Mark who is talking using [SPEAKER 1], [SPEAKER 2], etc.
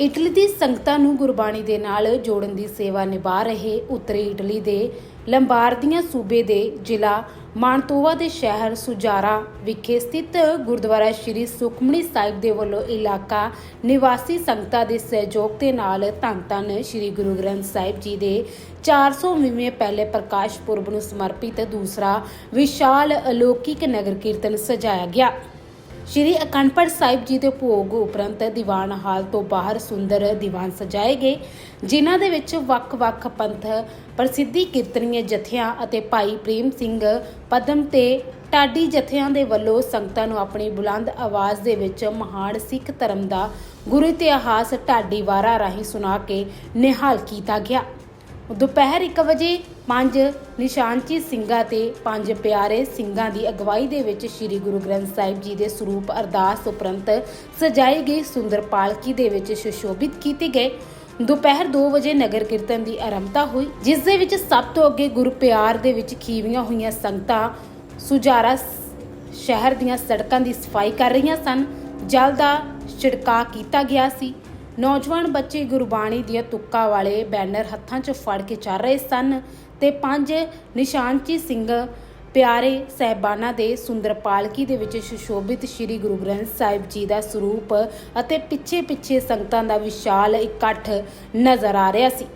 [SPEAKER 1] Italy ਦੀ ਸੰਗਤਾਂ ਨੂੰ ਗੁਰਬਾਣੀ ਦੇ ਨਾਲ ਜੋੜਨ ਦੀ ਸੇਵਾ ਨਿਭਾ ਰਹੇ ਉੱਤਰੀ ਇਟਲੀ ਦੇ ਲੰਬਾਰਦੀਆਂ ਸੂਬੇ ਦੇ ਜ਼ਿਲ੍ਹਾ ਮਾਨਤੋਵਾ ਦੇ ਸ਼ਹਿਰ ਸੁਜਾਰਾ ਵਿਖੇ ਸਥਿਤ ਗੁਰਦੁਆਰਾ ਸ਼੍ਰੀ ਸੁਖਮਣੀ ਸਾਹਿਬ ਦੇ ਵੱਲੋਂ ਇਲਾਕਾ ਨਿਵਾਸੀ ਸੰਗਤਾਂ ਦੇ ਸਹਿਯੋਗ ਦੇ ਨਾਲ ਧੰਨ ਧੰਨ ਸ਼੍ਰੀ ਗੁਰੂ ਗ੍ਰੰਥ ਸਾਹਿਬ ਜੀ ਦੇ 400ਵੇਂ ਪਹਿਲੇ ਪ੍ਰਕਾਸ਼ ਪੁਰਬ ਨੂੰ ਸਮਰਪਿਤ ਦੂਸਰਾ ਵਿਸ਼ਾਲ ਅਲੌਕਿਕ ਨਗਰ ਕੀਰਤਨ ਸਜਾਇਆ ਗਿਆ। ਸ਼੍ਰੀ ਅਖੰਡ ਪਾਠ ਸਾਹਿਬ ਜੀ ਦੇ ਭੋਗ ਉਪਰੰਤ ਦੀਵਾਨ ਹਾਲ ਤੋਂ ਬਾਹਰ ਸੁੰਦਰ ਦੀਵਾਨ ਸਜਾਏ ਗਏ, ਜਿਨ੍ਹਾਂ ਦੇ ਵਿੱਚ ਵੱਖ-ਵੱਖ ਪੰਥ, ਪ੍ਰਸਿੱਧੀ ਕੀਰਤਨੀਏ ਜਥਿਆਂ ਅਤੇ ਭਾਈ ਪ੍ਰੇਮ ਸਿੰਘ ਪਦਮ ਤੇ ਟਾਡੀ ਜਥਿਆਂ ਦੇ ਵੱਲੋਂ ਸੰਗਤਾਂ ਨੂੰ ਆਪਣੀ ਬੁਲੰਦ ਆਵਾਜ਼ ਦੇ ਵਿੱਚ ਮਹਾਨ ਸਿੱਖ ਧਰਮ ਦਾ ਗੁਰੂ ਇਤਿਹਾਸ ਢਾਡੀ ਵਾਰਾ ਰਾਹੀਂ ਸੁਣਾ ਕੇ ਨਿਹਾਲ ਕੀਤਾ ਗਿਆ। ਦੁਪਹਿਰ 1 ਵਜੇ ਪੰਜ ਨਿਸ਼ਾਨਚੀ ਸਿੰਘਾਂ ਤੇ ਪੰਜ ਪਿਆਰੇ ਸਿੰਘਾਂ ਦੀ ਅਗਵਾਈ ਦੇ ਵਿੱਚ ਸ੍ਰੀ ਗੁਰੂ ਗ੍ਰੰਥ ਸਾਹਿਬ ਜੀ ਦੇ ਸਰੂਪ ਅਰਦਾਸ ਉਪਰੰਤ ਸਜਾਈ ਗਈ ਸੁੰਦਰ ਪਾਲਕੀ ਦੇ ਵਿੱਚ ਸੁਸ਼ੋਭਿਤ ਕੀਤੇ ਗਏ। ਦੁਪਹਿਰ 2 ਵਜੇ ਨਗਰ ਕੀਰਤਨ ਦੀ ਆਰੰਭਤਾ ਹੋਈ, ਜਿਸ ਦੇ ਵਿੱਚ ਸਭ ਤੋਂ ਅੱਗੇ ਗੁਰੂ ਪਿਆਰ ਦੇ ਵਿੱਚ ਖੀਵੀਆਂ ਹੋਈਆਂ ਸੰਗਤਾਂ ਸੁਜਾਰਾ ਸ਼ਹਿਰ ਦੀਆਂ ਸੜਕਾਂ ਦੀ ਸਫ਼ਾਈ ਕਰ ਰਹੀਆਂ ਸਨ। ਜਲ ਦਾ ਛਿੜਕਾਅ ਕੀਤਾ ਗਿਆ ਸੀ। ਨੌਜਵਾਨ ਬੱਚੇ ਗੁਰਬਾਣੀ ਦੀਆਂ ਤੁੱਕਾਂ ਵਾਲੇ ਬੈਨਰ ਹੱਥਾਂ 'ਚ ਫੜ ਕੇ ਚੱਲ ਰਹੇ ਸਨ ਤੇ ਪੰਜ ਨਿਸ਼ਾਨਚੀ ਸਿੰਘ ਪਿਆਰੇ ਸਹਿਬਾਨਾਂ ਦੇ ਸੁੰਦਰ ਪਾਲਕੀ ਦੇ ਵਿੱਚ ਸੁਸ਼ੋਭਿਤ ਸ੍ਰੀ ਗੁਰੂ ਗ੍ਰੰਥ ਸਾਹਿਬ ਜੀ ਦਾ ਸਰੂਪ ਅਤੇ ਪਿੱਛੇ ਪਿੱਛੇ ਸੰਗਤਾਂ ਦਾ ਵਿਸ਼ਾਲ ਇਕੱਠ ਨਜ਼ਰ ਆ ਰਿਹਾ ਸੀ।